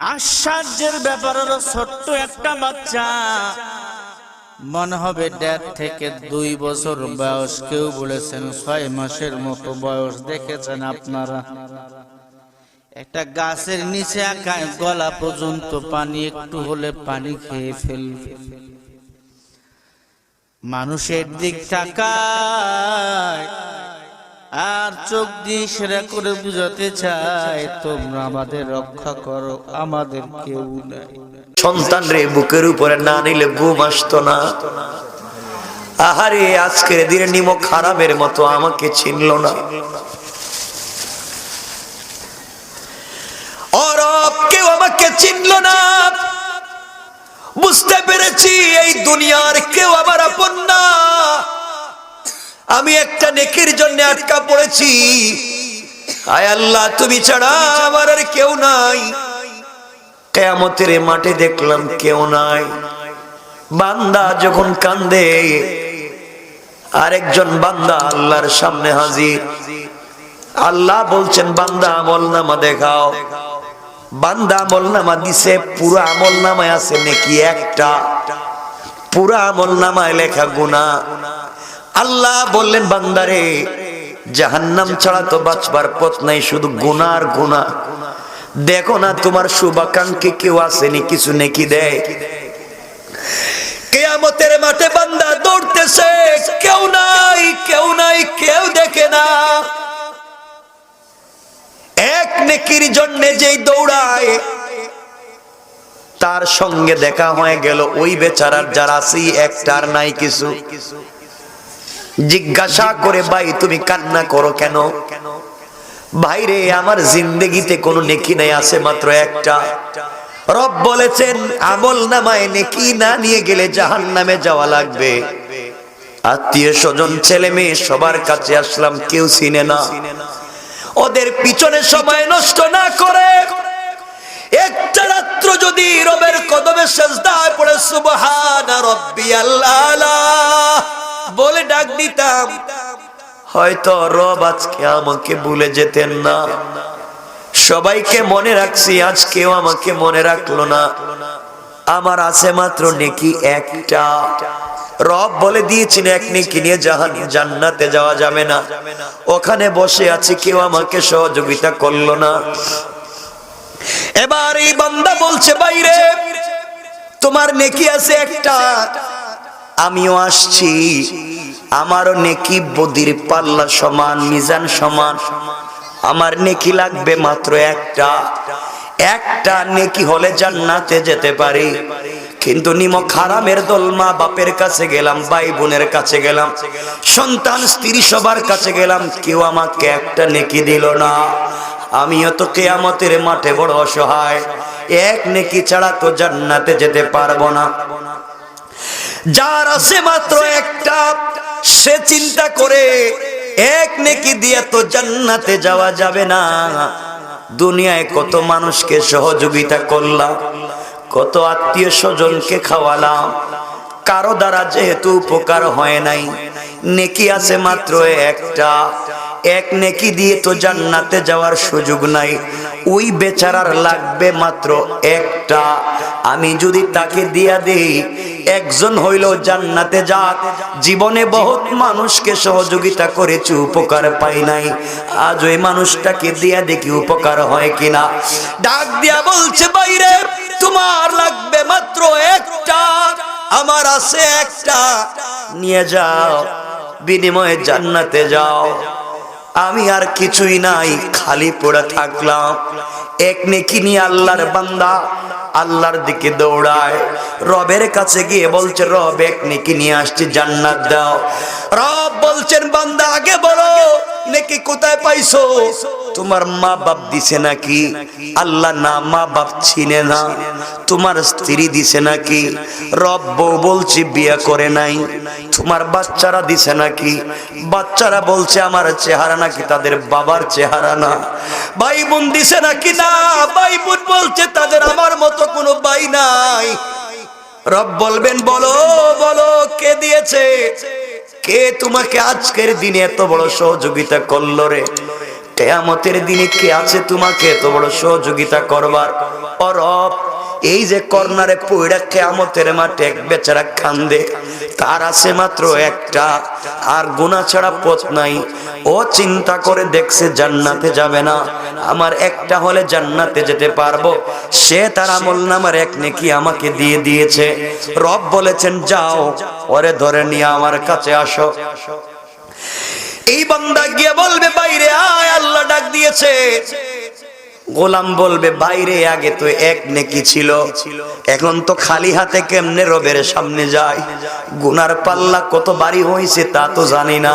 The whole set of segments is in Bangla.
আশ্চর্যের ব্যাপার হলো, ছোট্ট একটা বাচ্চা। মনে হবে দেড় থেকে দুই বছর বয়স। কেউ বলেছেন ছয় মাসের মতো বয়স। দেখেছেন আপনারা? একটা গাছের নিচে একাই গলা পর্যন্ত পানি, একটু হলে পানি খেয়ে ফেলবে। মানুষের দিক তাকায় আর চোখ দিয়ে সেরা করে বুঝাতে চায়, তোমরা আমাদের রক্ষা করো, আমাদের কেউ নাই। সন্তান রে বুকের উপরে না নিলে ঘুম আসতো না। আহারে, আজকের দিনে নিমক খারাপের মতো আমাকে চিনল না। অরব কেউ আমাকে চিনল না। বুঝতে পেরেছি এই দুনিয়ার কেউ আমার আপন না। আমি একটা নেকির জন্য আটকা পড়েছি। আয় আল্লাহ, তুমি ছাড়া আমার আর কেউ নাই। কেয়ামতের মাঠে দেখলাম কেউ নাই। বান্দা যখন কান্দে, আরেকজন বান্দা আল্লাহর সামনে হাজির। আল্লাহ বলছেন, বান্দা আমল নামা দেখাও। বান্দা আমল নামা দিছে, পুরো আমল নামায় আছে নাকি একটা। পুরো আমল নামায় লেখা গুণা আল্লাহ বললেন, বান্দারে, জাহান্নাম ছাড়া তো বাঁচবার পথ নাই, শুধু গুনার গুণা। দেখো না তোমার শুভাকাঙ্ক্ষী কেউ আসেনি কিছু নেকি দেয়? কেয়ামতের মাঠে বান্দা দৌড়তেছে, কেউ নাই কেউ নাই, কেউ দেখে না। এক নেকির জন্য যেই দৌড়ায়, তার সঙ্গে দেখা হয়ে গেল, ওই বেচারার যারা আছি একটার নাই কিছু। জিজ্ঞাসা করে, ভাই, তুমি কান্না করো কেন? ভাইরে, আমার জিন্দগিতে কোনো নেকি নাই, আছে মাত্র একটা। রব বলেছেন, আমল নামায় নেকি না নিয়ে গেলে জাহান নামে যাওয়া লাগবে। আত্মীয় স্বজন, ছেলে মেয়ে, সবার কাছে আসলাম, কেউ চিনে না। ওদের পিছনে সময় নষ্ট না করে। একটা রাত্র যদি রবের কদমে সেজদায় পড়ে, সুবহানা রব্বি আল্লাহ বলে ডাক দিতাম। হয়তো রব আজকে আমাকে ভুলে যেতেন না। সবাইকে মনে রাখছি আজ কেউ আমাকে মনে রাখল না। আমার আছে মাত্র নেকি একটা। রব বলে দিয়েছেন, এক নেকি নিয়ে জাহান জান্নাতে যাওয়া যাবে না। ওখানে বসে আছে, কেউ আমাকে সহযোগিতা করল না। এবার এই বান্দা বলছে, বাইরে, তোমার নেকি আছে একটা। আমিও আসছি। আমারও নেকি বদির পাল্লা সমান, মিজান সমান। আমার নেকি লাগবে মাত্র একটা। একটা নেকি হলে জান্নাতে যেতে পারি। কিন্তু নিমক হারামের দল মা বাপের কাছে গেলাম ভাই বোনের কাছে গেলাম। সন্তান, স্ত্রী সবার কাছে গেলাম, কেউ আমাকে একটা নেকি দিল না। আমিও তো কেয়ামতের মাঠে বড় অসহায়। এক নেকি ছাড়া তো জান্নাতে যেতে পারব না। যার আছে মাত্র একটা, সে চিন্তা করে, এক নেকি দিয়ে তো জান্নাতে যাওয়া যাবে না। দুনিয়ায় কত মানুষকে সহযোগিতা করলাম, কত আত্মীয় স্বজনকে খাওয়ালাম। কারও দ্বারা যেহেতু উপকার হয় নাই, নেকি আছে মাত্র একটা। এক নেকি দিয়ে তো জান্নাতে যাওয়ার সুযোগ নাই। ওই বেচারার লাগবে মাত্র একটা। আমি যদি তাকে দিয়া দেই, একজন হইল জান্নাতে যাক। জীবনে বহুত মানুষকে সহযোগিতা করেছি, উপকার পাই নাই। আজ ওই মানুষটাকে দিয়া দেখি উপকার হয় কিনা। ডাক দিয়া বলছে, বাইরে, তোমার লাগবে মাত্র একটা। আমার আছে একটা। নিয়ে যাও, বিনিময়ে জান্নাতে যাও। আমি আর কিছুই নাই, খালি পড়ে থাকলাম। এক নেকি নিয়ে আল্লাহর বান্দা আল্লাহর দিকে দৌড়ায়। রবের কাছে গিয়ে বলছে, রব, এক নেকি নিয়ে আসছে, জান্নাত দাও। রব বলছেন, বান্দা, আগে বলো নেকি কোথায় পাইছো? তোমার মা বাপ দিছে নাকি? আল্লাহ না মা বাপ চিনে না। তোমার স্ত্রী দিছে নাকি? রব বউ বলছি বিয়ে করে নাই। তোমার বাচ্চারা দিছে নাকি? বাচ্চারা বলছে আমার চেহারা নাকি তাদের বাবার চেহারা না। ভাই বোন দিছে নাকি না? ভাই বোন বলছে তাদের আমার মতো কোনো ভাই নাই। রব বলবেন, বলো বলো, কে দিয়েছে? কে তোমাকে আজকের দিনে এত বড় সহযোগিতা করল রে? কেয়ামতের দিনে কে আছে তোমাকে এত বড় সহযোগিতা করবার? অরব, এই যে কর্নারে পইড়া কেয়ামতের মাঠে এক বেচারা কান্দে। তার আছে মাত্র একটা, আর গুণা ছাড়া পথ নাই। ও চিন্তা করে দেখছে জান্নাতে যাবে না। আমার একটা হলে জান্নাতে যেতে পারব। সে তার আমল নামার এক নেকি আমাকে দিয়ে দিয়েছে। রব বলেছেন, যাও, ওরে ধরে নিয়ে আমার কাছে আসো। এই বান্দা গিয়ে বলবে, বাইরে আয়, আল্লাহ ডাক দিয়েছে। গোলাম বলবে, বাইরে আগে তো এক নেকি ছিল। এখন তো খালি হাতে কেমনে রবের সামনে যায়? গুনার পাল্লা কত বাড়ি হয়েছে তা তো জানি না।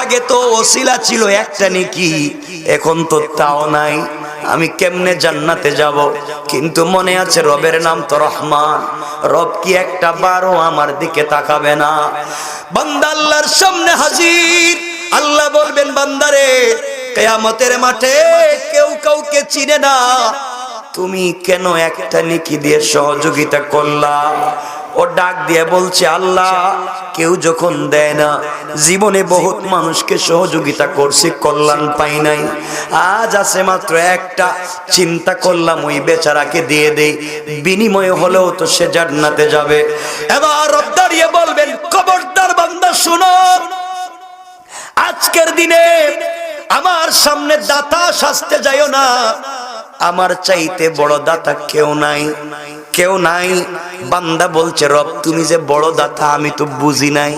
আগে তো ওসিলা ছিল একটা নেকি, এখন তো তাও নাই। আমি কেমনে জান্নাতে যাব? কিন্তু মনে আছে রবের নাম তো রহমান। রব কি একটা বারো আমার দিকে তাকাবে না। বান্দা আল্লাহর সামনে হাজির। আল্লাহ বলবেন, বান্দারে কেয়ামতের মাঠে কেউ কাউকে চিনে না। তুমি কেন একটা নিকি দিয়ে সহযোগিতা করলা? ও ডাক দিয়ে বলছে, আল্লাহ, কেউ যখন দেয় না, জীবনে বহুত মানুষকে সহযোগিতা করছি, কল্যাণ পাই নাই। আজ আছে মাত্র একটা, চিন্তা করলাম ওই বেচারাকে দিয়ে দেই। বিনিময় হলেও তো সে জান্নাতে যাবে। এবার দাঁড়িয়ে বলবেন, খবরদার বান্দা শুনো আমার সামনে দাতা সাজতে যাইও না। আমার চাইতে বড় দাতা কেউ নাই। কেউ নাই। বান্দা বলছে, রব, তুমি যে বড় দাতা, আমি তো বুঝি নাই।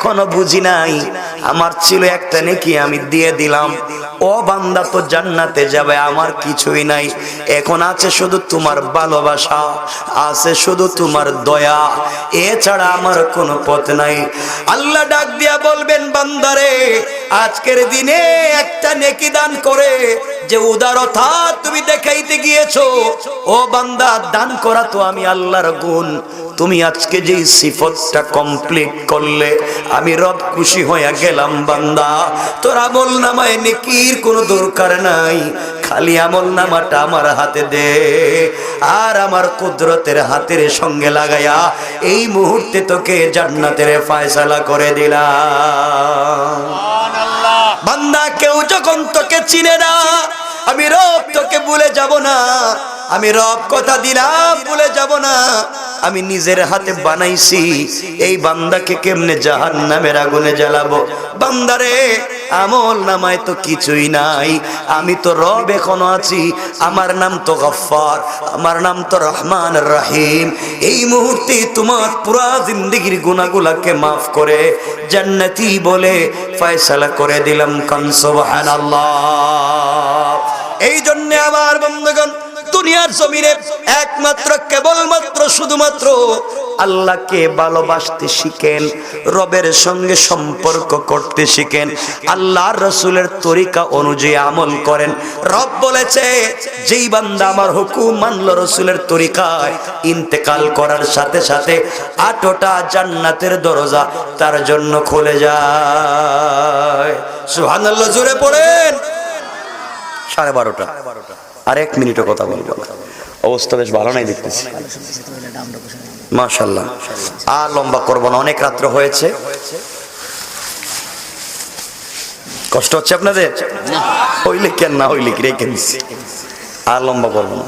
এখনও বুঝি নাই। আমার ছিল একটা নেকি আমি দিয়ে দিলাম। ও বান্দা তো জান্নাতে যাবে, আমার কিছুই নাই। এখন আছে শুধু তোমার ভালোবাসা, আছে শুধু তোমার দয়া। এছাড়া আমার কোনো পথ নাই। আল্লাহ ডাক দিয়া বলবেন, বান্দারে, আজকের দিনে একটা নেকি দান করে। যে উদারতা তুমি দেখাইতে গিয়েছো। ও বান্দা, দান করা তো আমি আল্লাহর গুণ। তুমি আজকে যে সিফতটা কমপ্লিট করলে, আমি রব খুশি হইয়া গেলাম বান্দা। তোর আমল নামায় নেকির কোনো দরকার নাই, খালি আমল নামাটা আমার হাতে দে। আর আমার কুদরতের হাতের সঙ্গে লাগাইয়া এই মুহূর্তে তোকে জান্নাতের ফায়সালা করে দিলাম। বান্দা, কেউ যখন তোকে চিনে না, আমি রব তোকে ভুলে যাব না। আমি রব কথা দিলাম, ভুলে যাব না। আমি নিজের হাতে বানাইছি। এই বান্দাকে কেমনে জাহান নামের আগুনে জ্বালাবো? বান্দারে, আমল নামায় তো কিছুই নাই। আমি তো রব এখনও আছি। আমার নাম তো গফফার। আমার নাম তো রহমান রাহিম। এই মুহূর্তে তোমার পুরা জিন্দগির গুনাগুলাকে মাফ করে জান্নাতি বলে ফয়সালা করে দিলাম কান সুবহানাল্লাহ। এই জন্যে আমার বন্ধুগণ দুনিয়ার জমিনে একমাত্র, কেবলমাত্র, শুধুমাত্র আল্লাহকে ভালোবাসতে শিখেন, রবের সঙ্গে সম্পর্ক করতে শিখেন, আল্লাহর রসুলের তরিকা অনুযায়ী আমল করেন। রব বলেছে, যেই বান্দা আমার হুকুম মানল রসুলের তরিকায়, ইন্তেকাল করার সাথে সাথে আটোটা জান্নাতের দরজা তার জন্য খুলে যায়। সুবহানাল্লাহ, জোরে পড়েন। সাড়ে বারোটা। আর এক মিনিটও কথা বলব অবস্থা বেশ ভালো নাই দেখতেছি। মাশাল্লাহ আর লম্বা করব না, অনেক রাত্র হয়েছে। কষ্ট হচ্ছে আপনাদের? হইলে কেন না হইলে কি রেখে দিচ্ছি আর লম্বা করব না।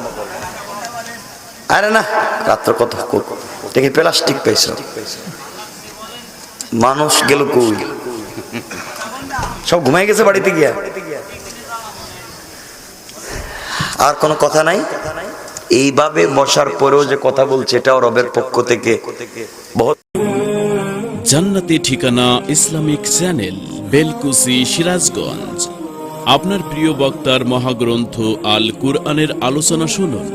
আরে না, রাত্র কত দেখি প্লাস্টিক পেয়েছ। মানুষ গেল কই? সব ঘুমাই গেছে বাড়িতে গিয়া? আর কোনো কথা নাই? এইভাবে বসার পরেও যে কথা বলছে, এটাও রবের পক্ষ থেকে জান্নাতি ঠিকানা ইসলামিক চ্যানেল, বেলকুসি, সিরাজগঞ্জ। আপনার প্রিয় বক্তার মহাগ্রন্থ আল কুরআনের আলোচনা শুনুন।